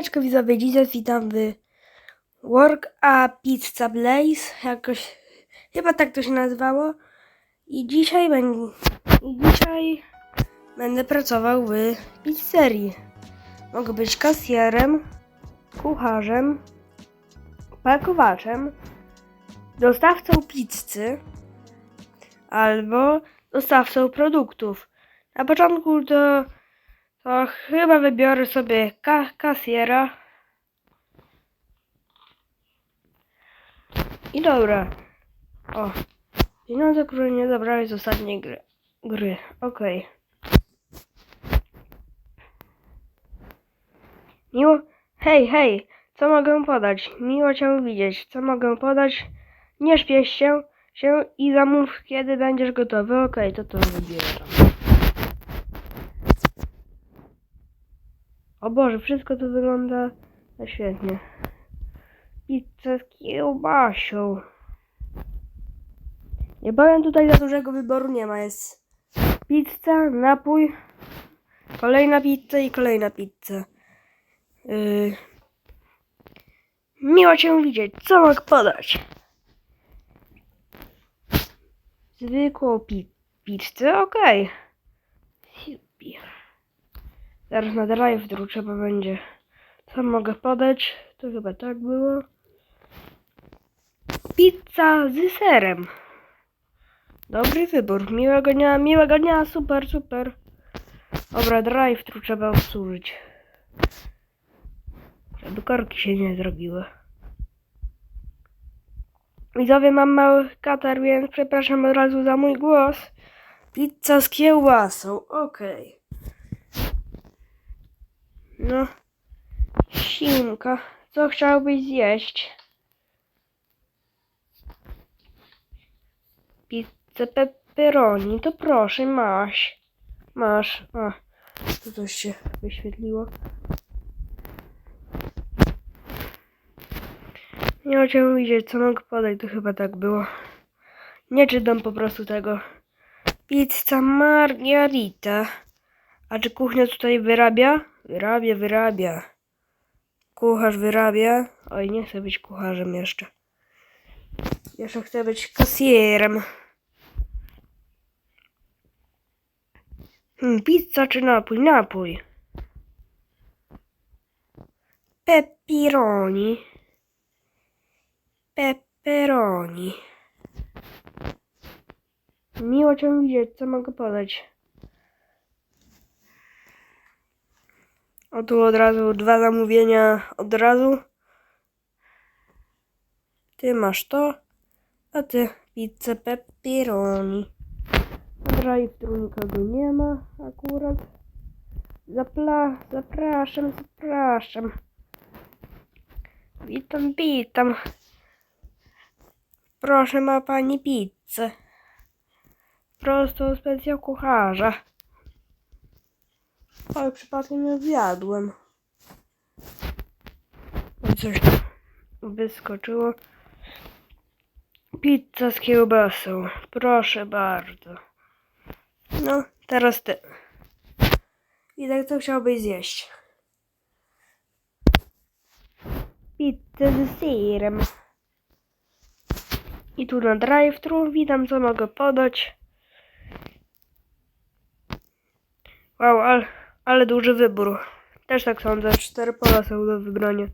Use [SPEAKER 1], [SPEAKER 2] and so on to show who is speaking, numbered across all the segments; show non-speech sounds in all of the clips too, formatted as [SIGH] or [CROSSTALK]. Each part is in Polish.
[SPEAKER 1] Heczko widzowie, dzisiaj witam w Work a Pizza Blaze, jakoś, chyba tak to się nazywało. I dzisiaj będę, i dzisiaj będę pracował w pizzerii. Mogę być kasjerem, kucharzem, pakowaczem, dostawcą pizzy albo dostawcą produktów. Na początku to to chyba wybiorę sobie ka kasjera. I dobra. O. Pieniądze, które nie zabrałeś z ostatniej gry. gry. Okej. Miło. Hej, hej. Co mogę podać? Miło cię widzieć. Co mogę podać? Nie śpiesz się, się i zamów, kiedy będziesz gotowy. Okej, to to wybieram. O Boże, wszystko to wygląda świetnie. Pizza z kiełbasią. Nie powiem tutaj za dużego wyboru nie ma. Jest pizza, napój, kolejna pizza i kolejna pizza. Yy... Miło Cię widzieć. Co mogę podać? Zwykłą pi pizzę? Okej. Okay. Zaraz na drive-thru trzeba będzie. Co mogę podać? To chyba tak było. Pizza z serem. Dobry wybór. Miłego dnia, miłego dnia, super, super. Dobra, drive-thru trzeba obsłużyć. Żeby korki się nie zrobiły. Widzowie, mam mały katar, więc przepraszam od razu za mój głos. Pizza z kiełbasą, okej. No, Simka, co chciałbyś zjeść? Pizzę pepperoni, to proszę, masz. Masz. A, tu coś się wyświetliło. Nie chciałem widzieć, co mogę podać, to chyba tak było. Nie czytam po prostu tego. Pizza margherita. A czy kuchnia tutaj wyrabia? Wyrabia, wyrabia. Kucharz wyrabia. Oj, nie chcę być kucharzem jeszcze. Jeszcze chcę być kasjerem. Hmm, pizza czy napój? Napój. Pepperoni. Pepperoni. Miło Cię widzieć, co mogę podać? O tu od razu dwa zamówienia od razu. Ty masz to, a ty pizzę pepperoni. Na drive-thru nikogo nie ma akurat. Zapla zapraszam, zapraszam. Witam, witam. Proszę, ma pani pizzę. Prosto specjal kucharza. Ale przypadkiem ją zjadłem. I coś tam wyskoczyło. Pizza z kiełbasą. Proszę bardzo. No, teraz ty. Widać, co chciałbyś zjeść. Pizzę z serem. I tu na drive-thru witam, co mogę podać. Wow, ale, ale duży wybór. Też tak sądzę, cztery pola są do wybrania.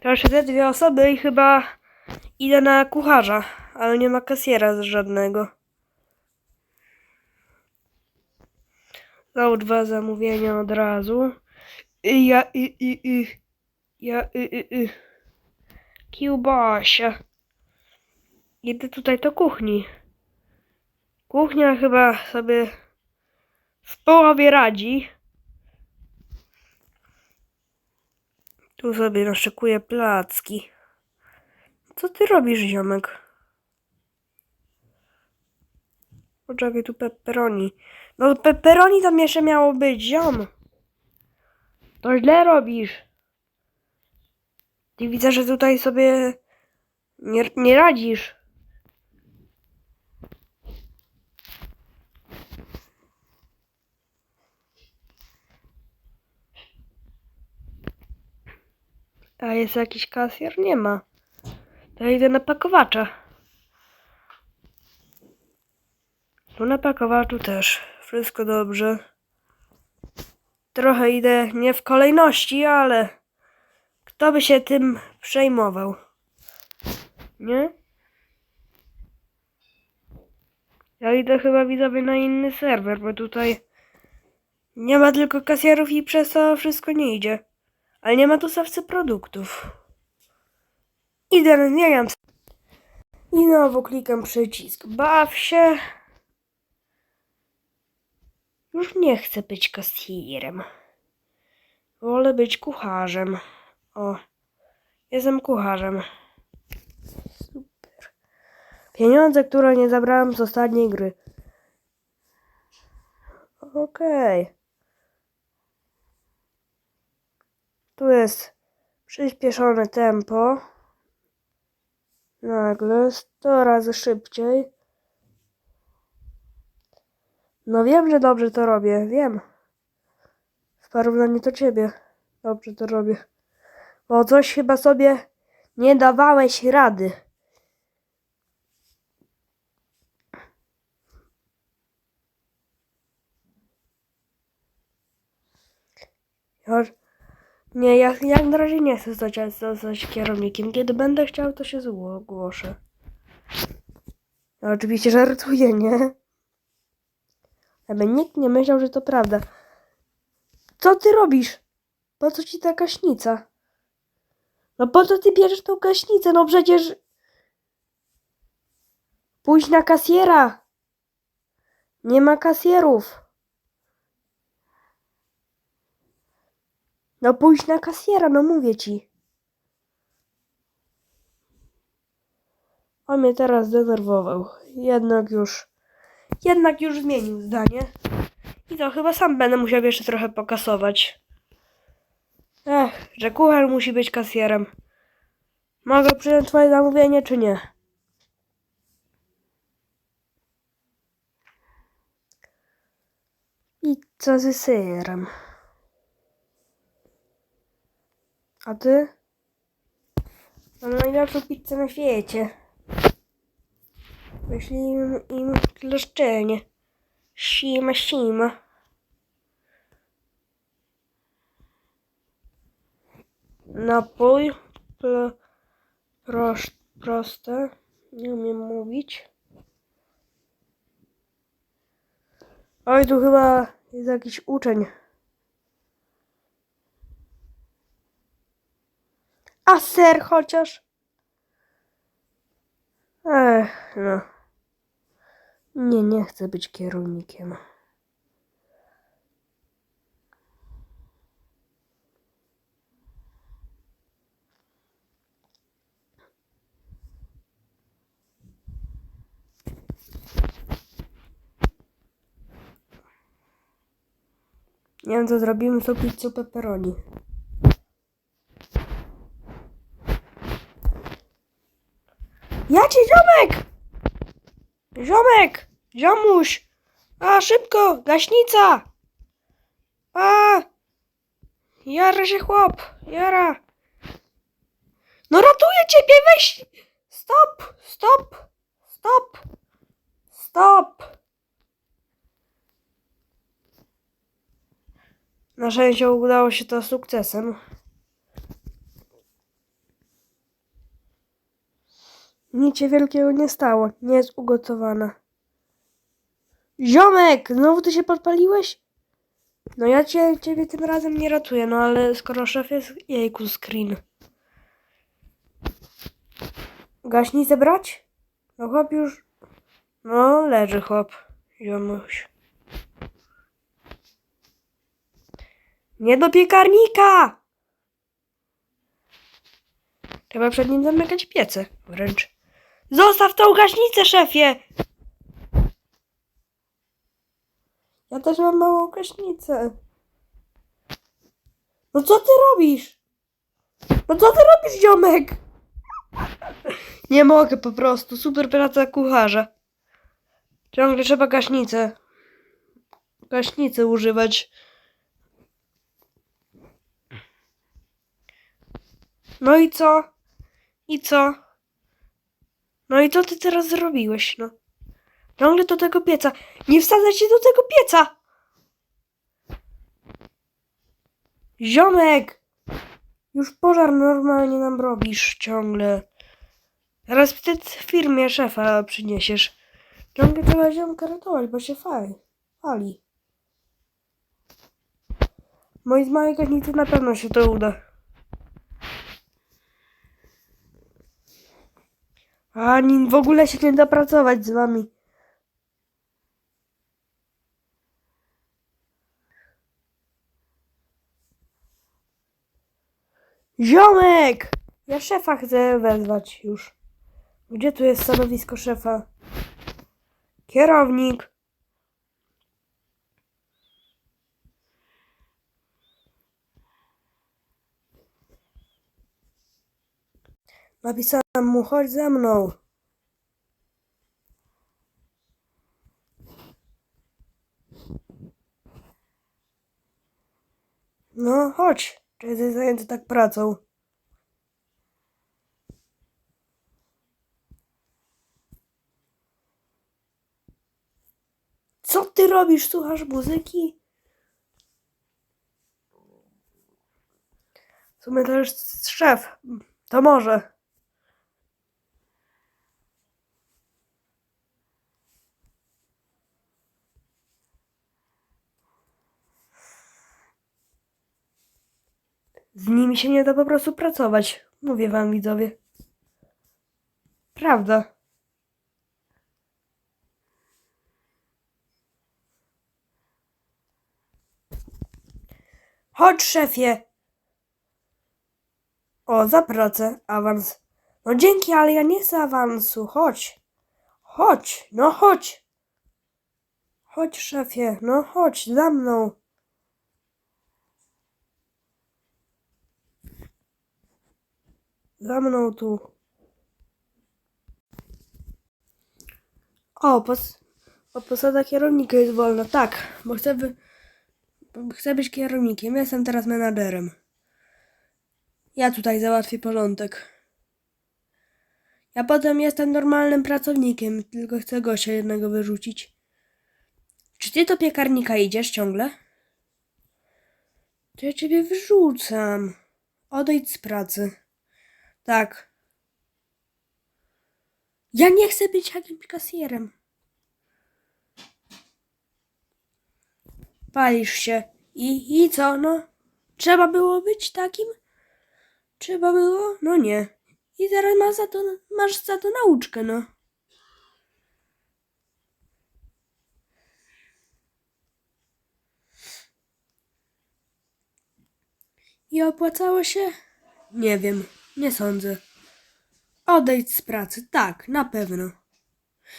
[SPEAKER 1] Teraz te dwie osoby i chyba idę na kucharza, ale nie ma kasjera żadnego. Znowu dwa zamówienia od razu. I ja, i, i, i. Ja, i, i, i. Kiełbasia. Idę tutaj do kuchni. Kuchnia chyba sobie w połowie radzi. Tu sobie naszykuję placki. Co ty robisz, ziomek? Poczekaj, tu pepperoni. No pepperoni tam jeszcze miało być, ziom. To źle robisz. Ty widzę, że tutaj sobie nie, nie radzisz. A jest jakiś kasjer? Nie ma. To ja idę na pakowacza. Tu na pakowaczu też. Wszystko dobrze. Trochę idę nie w kolejności, ale kto by się tym przejmował? Nie? Ja idę chyba widzowie na inny serwer, bo tutaj nie ma tylko kasjerów i przez to wszystko nie idzie. Ale nie ma dostawcy produktów. Idę, zmieniam. I znowu klikam przycisk. Baw się. Już nie chcę być kasjerem. Wolę być kucharzem. O, jestem kucharzem. Super. Pieniądze, które nie zabrałem z ostatniej gry. Okej. Tu jest przyspieszone tempo. Nagle 100 razy szybciej. No wiem, że dobrze to robię, wiem. W porównaniu do ciebie. Dobrze to robię. Bo coś chyba sobie nie dawałeś rady. Już- Nie, ja, ja na razie nie chcę zostać, zostać kierownikiem. Kiedy będę chciał, to się zgłoszę. Ja oczywiście żartuję, nie? Aby nikt nie myślał, że to prawda. Co ty robisz? Po co ci ta gaśnica? No po co ty bierzesz tą gaśnicę? No przecież... Pójdź na kasjera! Nie ma kasjerów. No pójdź na kasjera, no mówię ci. On mnie teraz zdenerwował. Jednak już... Jednak już zmienił zdanie. I to chyba sam będę musiał jeszcze trochę pokasować. Ech, że kucharz musi być kasjerem. Mogę przyjąć twoje zamówienie, czy nie? Pizza z serem. A ty? Mam najlepszą pizzę na świecie. Wyślij im, kleszczenie. Sima, sima. Napój. Pro, prosz, proste. Nie umiem mówić. Oj, tu chyba jest jakiś uczeń. A ser chociaż? Ech, no. Nie, nie chcę być kierownikiem. Nie wiem, co zrobimy z tą pizzą pepperoni. Jacie ziomek! Ziomek! Ziomuś! A, szybko! Gaśnica! A! Jara się chłop! Jara! No ratuję ciebie! Weź! Stop! Stop! Stop! Stop! Na szczęście udało się to sukcesem. Nic się wielkiego nie stało. Nie jest ugotowana. Ziomek! Znowu ty się podpaliłeś? No ja cię, ciebie tym razem nie ratuję, no ale skoro szef jest... Jejku, screen. Gaśnicę brać? No chłop już... No, leży chłop. Ziomuś. Nie do piekarnika! Trzeba przed nim zamykać piece. Wręcz. Zostaw tą gaśnicę, szefie! Ja też mam małą gaśnicę. No co ty robisz? No co ty robisz, ziomek? Nie mogę po prostu. Super praca kucharza. Ciągle trzeba gaśnicę. Gaśnicę używać. No i co? I co? No i co ty teraz zrobiłeś, no? Ciągle do tego pieca. Nie wsadzaj się do tego pieca! Ziomek! Już pożar normalnie nam robisz ciągle. Teraz wstyd w firmie szefa przyniesiesz. Ciągle trzeba ziomka ratować, bo się fali. fali. Moi z małej kotnicy na pewno się to uda. Ani w ogóle się nie da pracować z wami. Ziomek! Ja szefa chcę wezwać już. Gdzie tu jest stanowisko szefa? Kierownik. Napisałem mu, chodź ze mną. No, chodź. Czy jesteś zajęty tak pracą? Co ty robisz? Słuchasz muzyki? W sumie to już szef. To może. Z nimi się nie da po prostu pracować. Mówię wam, widzowie. Prawda. Chodź, szefie. O, za pracę, awans. No dzięki, ale ja nie chcę awansu. Chodź. Chodź, no chodź. Chodź, szefie, no chodź, za mną. Za mną tu. O, pos o, posada kierownika jest wolna. Tak, bo chcę, bo chcę być kierownikiem. Jestem teraz menadżerem. Ja tutaj załatwię porządek. Ja potem jestem normalnym pracownikiem, tylko chcę gościa jednego wyrzucić. Czy ty do piekarnika idziesz ciągle? To ja ciebie wyrzucam. Odejdź z pracy. Tak. Ja nie chcę być jakimś kasjerem. Palisz się. I, I co, no? Trzeba było być takim? Trzeba było? No nie. I teraz masz za to, masz za to nauczkę, no. I opłacało się? Nie wiem, nie sądzę. Odejdź z pracy, tak, na pewno.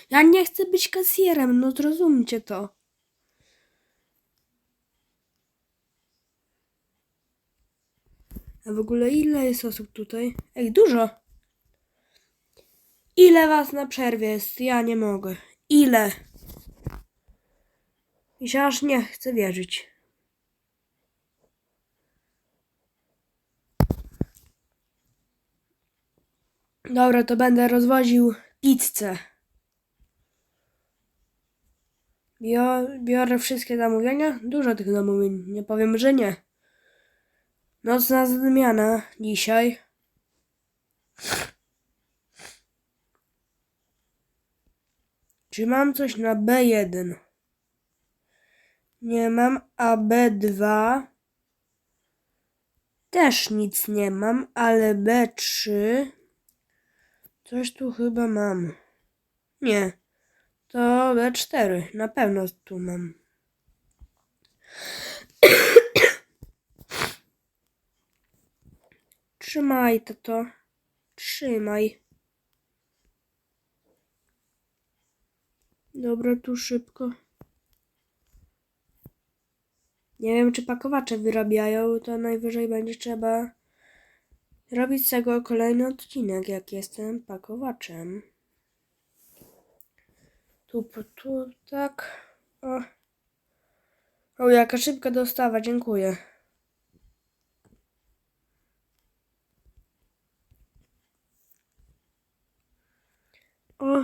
[SPEAKER 1] Ja nie chcę być kasjerem, no zrozumcie to. A w ogóle ile jest osób tutaj? Ej, dużo. Ile was na przerwie jest? Ja nie mogę. Ile? I aż nie chcę wierzyć. Dobra, to będę rozwoził pizzę. Bio, biorę wszystkie zamówienia. Dużo tych zamówień. Nie powiem, że nie. Nocna zmiana dzisiaj. Czy mam coś na B1? Nie mam, a B2 też nic nie mam, ale B3 coś tu chyba mam. Nie, to B4 na pewno tu mam. [COUGHS] Trzymaj to to. Trzymaj. Dobra, tu szybko. Nie wiem, czy pakowacze wyrabiają, to najwyżej będzie trzeba robić z tego kolejny odcinek, jak jestem pakowaczem. Tu, tu, tak. O, o jaka szybka dostawa, dziękuję. O.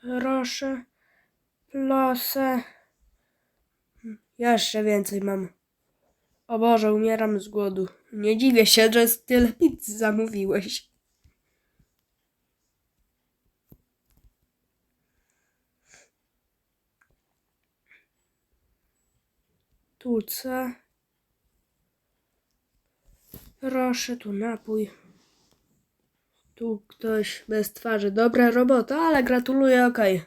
[SPEAKER 1] Proszę. Plosę. Jeszcze więcej mam. O Boże, umieram z głodu. Nie dziwię się, że tyle pizzy zamówiłeś. Tu co? Proszę, tu napój. Tu ktoś bez twarzy. Dobra robota, ale gratuluję, okej.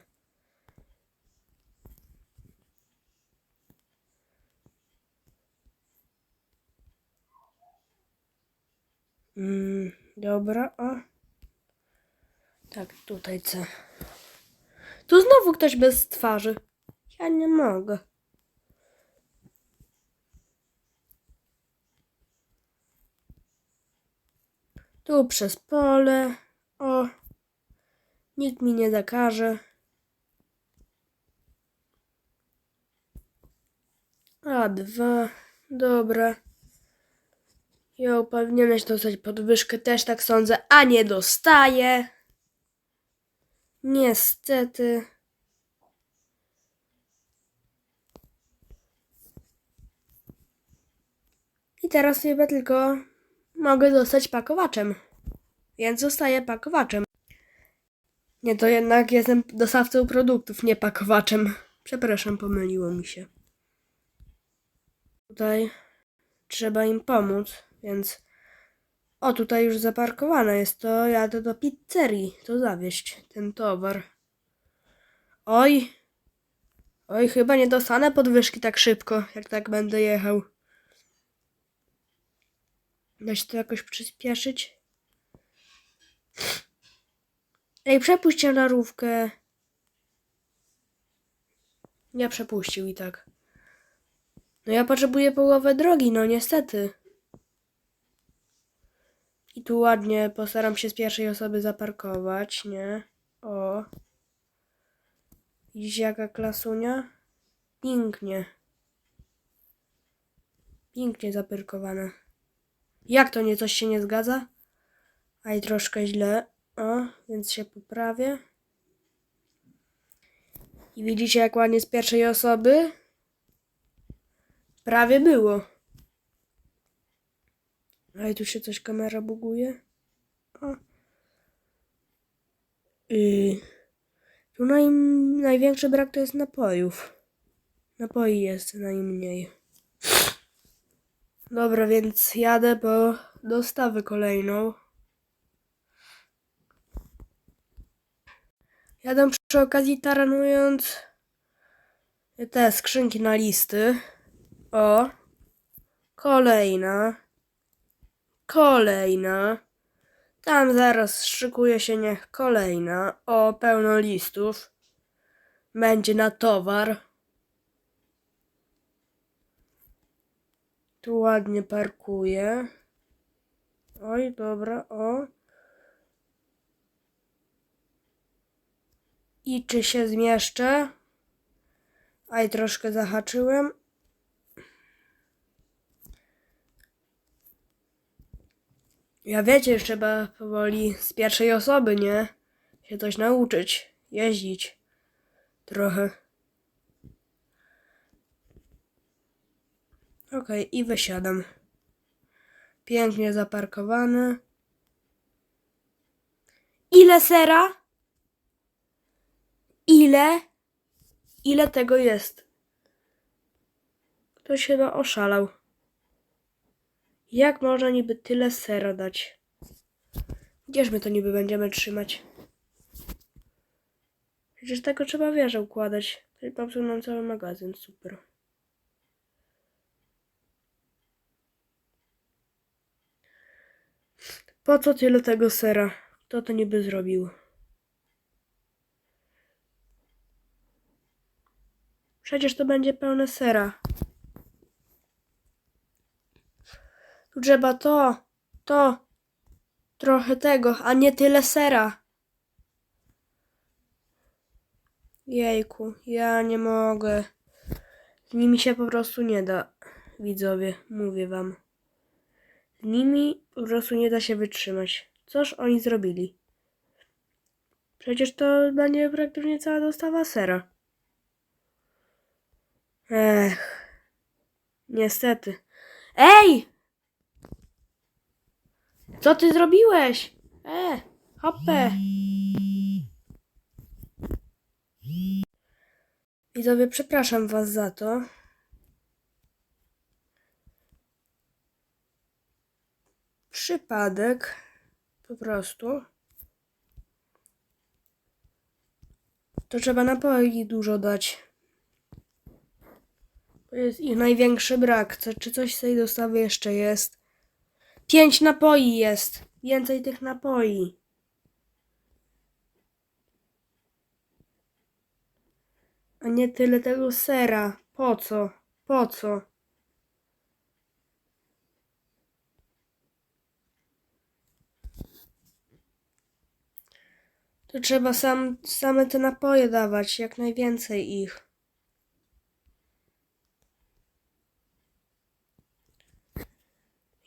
[SPEAKER 1] Mm, dobra, o. Tak, tutaj co? Tu znowu ktoś bez twarzy. Ja nie mogę. Tu przez pole. O. Nikt mi nie zakaże. A dwa. Dobra. Ja powinieneś dostać podwyżkę, też tak sądzę, a nie dostaję. Niestety. I teraz chyba tylko mogę dostać pakowaczem. Więc zostaję pakowaczem. Nie, to jednak jestem dostawcą produktów, nie pakowaczem. Przepraszam, pomyliło mi się. Tutaj trzeba im pomóc, więc... O, tutaj już zaparkowane jest to. Jadę do pizzerii, to zawieźć ten towar. Oj. Oj, chyba nie dostanę podwyżki tak szybko, jak tak będę jechał. Da się to jakoś przyspieszyć? Ej, przepuść ciężarówkę. Nie przepuścił i tak. No ja potrzebuję połowę drogi, no niestety. I tu ładnie postaram się z pierwszej osoby zaparkować, nie? O. Widzicie jaka klasunia? Pięknie. Pięknie zaparkowane. Jak to nie coś się nie zgadza? A i troszkę źle. O, więc się poprawię. I widzicie jak ładnie z pierwszej osoby? Prawie było. Ale tu się coś kamera buguje. O. Yy. Tu naj, największy brak to jest napojów. Napoi jest najmniej. Dobra, więc jadę po dostawę kolejną. Jadę przy okazji taranując te skrzynki na listy. O. Kolejna. Kolejna. Tam zaraz szykuje się niech kolejna. O, pełno listów. Będzie na towar. Tu ładnie parkuje. Oj, dobra, o. I czy się zmieszczę? Aj, troszkę zahaczyłem. Ja wiecie, trzeba powoli z pierwszej osoby, nie? Się coś nauczyć, jeździć. Trochę. Okej, i wysiadam. Pięknie zaparkowany. Ile sera? Ile? Ile tego jest? Ktoś chyba oszalał. Jak można niby tyle sera dać? Gdzież my to niby będziemy trzymać? Przecież tego trzeba wieżę układać. Popsuł nam cały magazyn, super. Po co tyle tego sera? Kto to niby zrobił? Przecież to będzie pełne sera. Trzeba to, to, trochę tego, a nie tyle sera. Jejku, ja nie mogę. Z nimi się po prostu nie da, widzowie, mówię wam. Z nimi po prostu nie da się wytrzymać. Coż oni zrobili? Przecież to będzie praktycznie cała dostawa sera. Ech. Niestety. Ej! Co ty zrobiłeś? E, hopę. Widzowie, przepraszam was za to. Przypadek. Po prostu. To trzeba napoi dużo dać. To jest ich największy brak. Co, czy coś z tej dostawy jeszcze jest? Pięć napoi jest. Więcej tych napoi. A nie tyle tego sera. Po co? Po co? To trzeba sam, same te napoje dawać, jak najwięcej ich.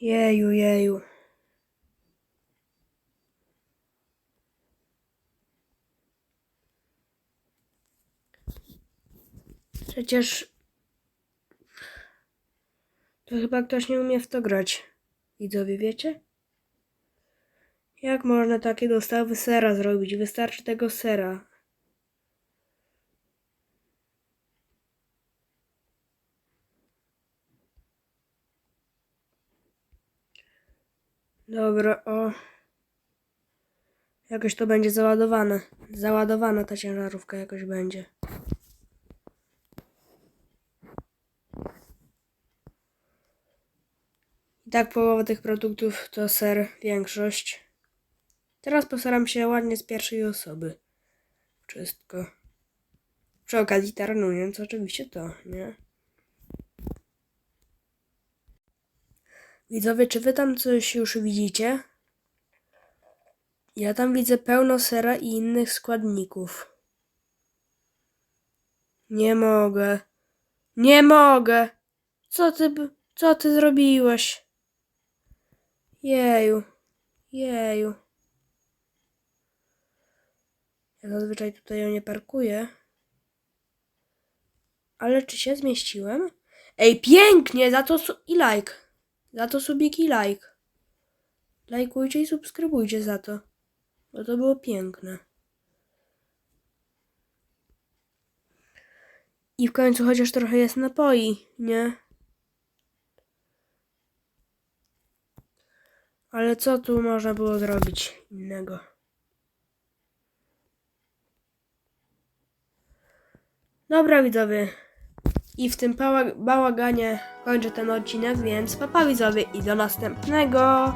[SPEAKER 1] Jeju, jeju. Przecież to chyba ktoś nie umie w to grać. Widzowie, wiecie? Jak można takie dostawy sera zrobić? Wystarczy tego sera. Dobra, o. Jakoś to będzie załadowane. Załadowana ta ciężarówka jakoś będzie. I tak połowa tych produktów to ser, większość. Teraz postaram się ładnie z pierwszej osoby. Wszystko. Przy okazji taranując oczywiście to, nie? Widzowie, czy wy tam coś już widzicie? Ja tam widzę pełno sera i innych składników. Nie mogę. Nie mogę. Co ty, co ty zrobiłeś? Jeju. Jeju. Ja zazwyczaj tutaj ją nie parkuję. Ale czy się zmieściłem? Ej, pięknie! Za to i like. Za to subik like. Lajkujcie i subskrybujcie za to. Bo to było piękne. I w końcu chociaż trochę jest napoi, nie? Ale co tu można było zrobić innego? Dobra widzowie. I w tym bałaganie kończę ten odcinek, więc papa i do następnego.